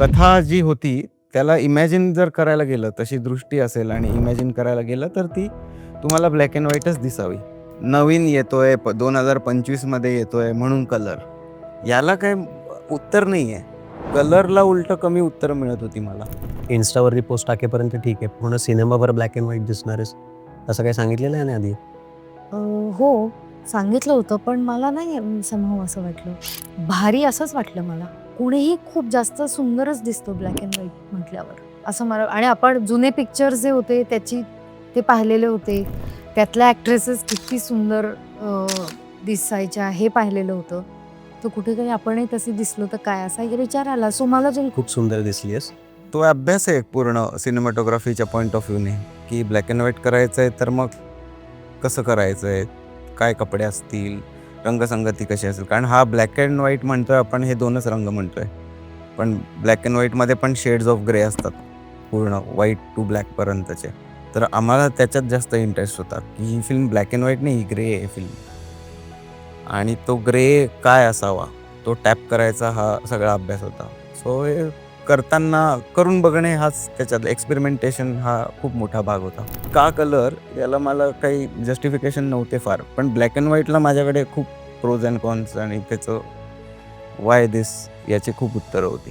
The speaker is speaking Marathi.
कथा जी होती त्याला इमॅजिन जर करायला गेलं तशी दृष्टी असेल आणि इमॅजिन करायला गेलं तर ती तुम्हाला ब्लॅक अँड व्हाईटच दिसावी. नवीन येतोय प दोन हजार पंचवीसमध्ये येतोय म्हणून कलर याला काय उत्तर नाही आहे कलरला उलट कमी उत्तर मिळत होती मला. इन्स्टावर पोस्ट टाकेपर्यंत ठीक आहे. पूर्ण सिनेमावर ब्लॅक अँड व्हाईट दिसणारच असं काही सांगितलेलं आहे ना आधी? अं, हो. सांगितलं होतं पण मला नाही समूह असं वाटलं. भारी असंच वाटलं मला. कुणीही खूप जास्त सुंदरच दिसतो ब्लॅक अँड व्हाईट म्हटल्यावर. असं मला आणि आपण जुने पिक्चर्स जे होते त्याची ते पाहिलेले होते. त्यातल्या ॲक्ट्रेसेस किती सुंदर दिसायच्या हे पाहिलेलं होतं. तर कुठेतरी आपणही तसे दिसलो तर काय? असा विचार आला. सो मला जे खूप सुंदर दिसली आहेस. तो अभ्यास आहे पूर्ण सिनेमॅटोग्राफीच्या पॉईंट ऑफ व्ह्यूने की ब्लॅक अँड व्हाईट करायचं आहे तर मग कसं करायचं आहे काय कपडे असतील रंगसंगती कशी असेल? कारण हा ब्लॅक अँड व्हाईट म्हणतोय आपण हे दोनच रंग म्हणतोय. पण ब्लॅक अँड व्हाईटमध्ये पण शेड्स ऑफ ग्रे असतात पूर्ण व्हाईट टू ब्लॅकपर्यंतचे तर आम्हाला त्याच्यात जास्त इंटरेस्ट होता. की ही फिल्म ब्लॅक अँड व्हाईट नाही ही ग्रे आहे फिल्म आणि तो ग्रे काय असावा? तो टॅप करायचा हा सगळा अभ्यास होता. सो हे करताना करून बघणे हाच त्याच्यात एक्सपेरिमेंटेशन हा खूप मोठा भाग होता. का कलर याला मला काही जस्टिफिकेशन नव्हते फार पण ब्लॅक अँड व्हाईटला माझ्याकडे खूप प्रोज अँड कॉन्स आणि त्याचं वाय दिस याची खूप उत्तरं होती.